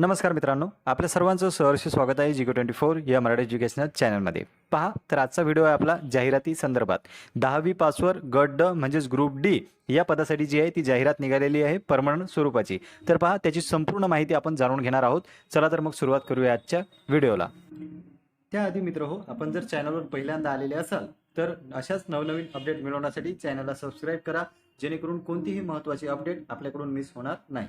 नमस्कार मित्रांनो आपल्या सर्वांचं सहर्ष स्वागत आहे जिको ट्वेंटी फोर या मराठी एज्युकेशनल चॅनलमध्ये पहा तर आजचा व्हिडिओ आहे आपला जाहिराती संदर्भात. दहावी पासवर गट ड म्हणजेच ग्रुप डी या पदासाठी जी आहे ती जाहिरात निघालेली आहे परमनंट स्वरूपाची. तर पहा त्याची संपूर्ण माहिती आपण जाणून घेणार आहोत. चला तर मग सुरुवात करूया आजच्या व्हिडिओला त्याआधी मित्र हो आपण जर चॅनलवर पहिल्यांदा आलेले असाल तर अशाच नवनवीन अपडेट मिळवण्यासाठी चॅनलला सबस्क्राईब करा जेणेकरून कोणतीही महत्त्वाची अपडेट आपल्याकडून मिस होणार नाही.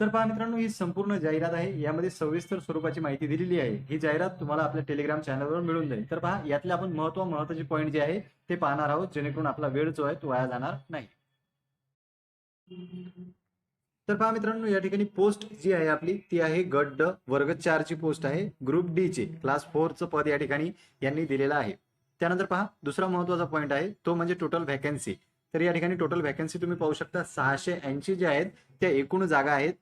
तर पहा मित्रांनो ही संपूर्ण जाहिरात आहे. यामध्ये सविस्तर स्वरूपाची माहिती दिलेली आहे. ही जाहिरात तुम्हाला आपल्या टेलिग्राम चॅनलवर मिळून जाईल. तर पहा यातले आपण महत्त्व महत्त्वाचे पॉईंट जे आहे ते पाहणार आहोत जेणेकरून आपला वेळ जो आहे तो वाया जाणार नाही. तर पहा मित्रांनो या ठिकाणी पोस्ट जी आहे आपली ती आहे गट ड वर्ग चार ची पोस्ट आहे. ग्रुप डी चे क्लास फोरचं पद या ठिकाणी यांनी दिलेलं आहे. त्यानंतर पहा दुसरा महत्त्वाचा पॉईंट आहे तो म्हणजे टोटल व्हॅकन्सी तर या ठिकाणी टोटल व्हॅकन्सी तुम्ही पाहू शकता सहाशे ऐंशी ज्या आहेत त्या एकूण जागा आहेत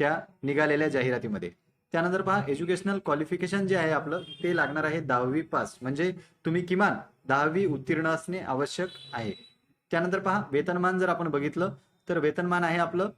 त्या निघालेल्या जाहिरातीमध्ये. त्यानंतर पहा एज्युकेशनल क्वालिफिकेशन जे आहे आपलं ते लागणार आहे दहावी पास. म्हणजे तुम्ही किमान दहावी उत्तीर्ण असणे आवश्यक आहे. त्यानंतर पहा वेतनमान जर आपण बघितलं तर वेतनमान आहे आपलं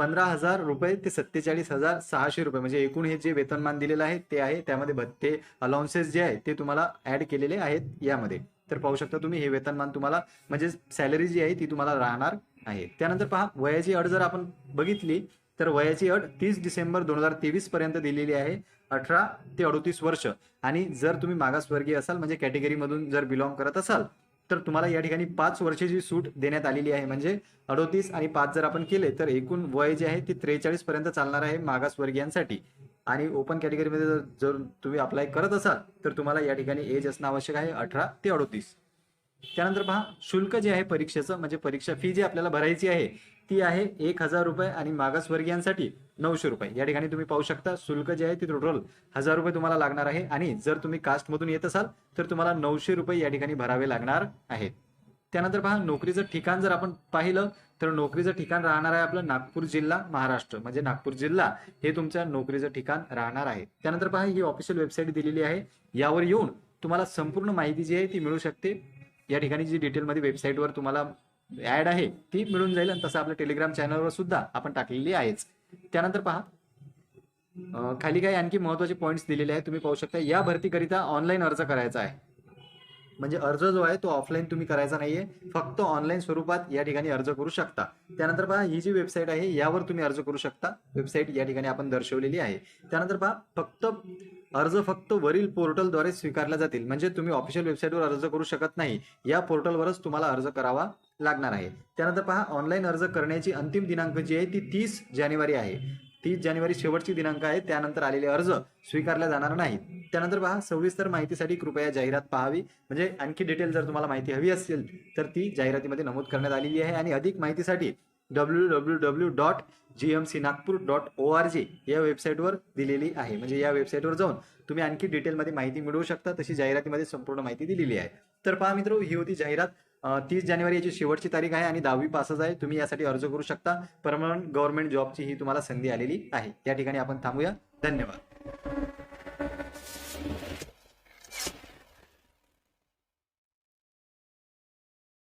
पंधरा हजार रुपये ते सत्तेचाळीस हजार सहाशे रुपये. म्हणजे एकूण हे जे वेतनमान दिलेलं आहे ते आहे. त्यामध्ये भत्ते अलाउन्सेस जे आहे ते तुम्हाला ऍड केलेले आहेत यामध्ये. तर पाहू शकता तुम्ही हे वेतनमान तुम्हाला म्हणजे सॅलरी जी आहे ती तुम्हाला राहणार आहे. त्यानंतर पहा वयाची अट जर आपण बघितली तर वयाची अट तीस डिसेंबर दोन हजार तेवीस पर्यंत दिलेली आहे अठरा ते अडोतीस वर्ष. आणि जर तुम्ही मागासवर्गीय असाल म्हणजे कॅटेगरीमधून जर बिलॉंग करत असाल तर तुम्हाला या ठिकाणी पाच वर्षाची सूट देण्यात आलेली आहे. म्हणजे अडोतीस आणि पाच जर आपण केले तर एकूण वय जे आहे ते त्रेचाळीस पर्यंत चालणार आहे मागासवर्गीयांसाठी. आणि ओपन कॅटेगरीमध्ये जर जर तुम्ही अप्लाय करत असाल तर तुम्हाला या ठिकाणी एज असणं आवश्यक आहे अठरा ते अडोतीस. त्यानंतर पहा शुल्क जे आहे परीक्षेचं म्हणजे परीक्षा फी जी आपल्याला भरायची आहे ती आहे? एक हजार रुपये आणि मागासवर्गीयांसाठी नऊशे रुपये. या ठिकाणी तुम्ही पाहू शकता शुल्क जे आहे ते टोटल हजार रुपये तुम्हाला लागणार आहे. आणि जर तुम्ही कास्टमधून येत असाल तर तुम्हाला नऊशे रुपये या ठिकाणी भरावे लागणार आहेत. त्यानंतर पहा नोकरीचं ठिकाण जर आपण पाहिलं तर नोकरीचं ठिकाण राहणार आहे आपलं नागपूर जिल्हा महाराष्ट्र. म्हणजे नागपूर जिल्हा हे तुमच्या नोकरीचं ठिकाण राहणार आहे. त्यानंतर पहा ही ऑफिशियल वेबसाईट दिलेली आहे. यावर येऊन तुम्हाला संपूर्ण माहिती जी आहे ती मिळू शकते. या ठिकाणी जी डिटेलमध्ये वेबसाईटवर तुम्हाला ऍड आहे ती मिळून जाईल आणि तसं आपल्या टेलिग्राम चॅनलवर सुद्धा आपण टाकलेली आहेच. त्यानंतर पहा. खाली काही आणखी महत्त्वाचे पॉईंट्स दिलेले आहेत तुम्ही पाहू शकता. या भरतीकरिता ऑनलाईन अर्ज करायचा आहे. म्हणजे अर्ज जो आहे तो ऑफलाईन तुम्ही करायचा नाहीये. फक्त ऑनलाईन स्वरूपात या ठिकाणी अर्ज करू शकता. त्यानंतर पहा ही जी वेबसाईट आहे यावर तुम्ही अर्ज करू शकता. वेबसाईट या ठिकाणी आपण दर्शवलेली आहे. त्यानंतर पहा फक्त अर्ज फक्त वरील पोर्टलद्वारे स्वीकारल्या जातील. म्हणजे तुम्ही ऑफिशियल वेबसाईटवर अर्ज करू शकत नाही. या पोर्टलवरच तुम्हाला अर्ज करावा लागणार आहे. त्यानंतर पहा ऑनलाईन अर्ज करण्याची अंतिम दिनांक जी आहे ती तीस जानेवारी आहे. तीस जानेवारी शेवटची दिनांक आहे. त्यानंतर आलेले अर्ज स्वीकारले जाणार नाहीत. त्यानंतर पहा सविस्तर माहितीसाठी कृपया जाहिरात पाहावी. म्हणजे आणखी डिटेल जर तुम्हाला माहिती हवी असेल तर ती जाहिरातीमध्ये नमूद करण्यात आलेली आहे. आणि अधिक माहितीसाठी W W W dot G M C Nagpur dot O R G या वेबसाईटवर दिलेली आहे. म्हणजे या वेबसाईटवर जाऊन तुम्ही आणखी डिटेलमध्ये माहिती मिळवू शकता. तशी जाहिरातीमध्ये संपूर्ण माहिती दिलेली आहे. तर पहा मित्र ही होती जाहिरात. तीस जानेवारी याची शेवटची तारीख आहे आणि दहावी पासच आहे. तुम्ही यासाठी अर्ज करू शकता. परमनंट गव्हर्नमेंट जॉबची ही तुम्हाला संधी आलेली आहे. या ठिकाणी आपण थांबूया. धन्यवाद.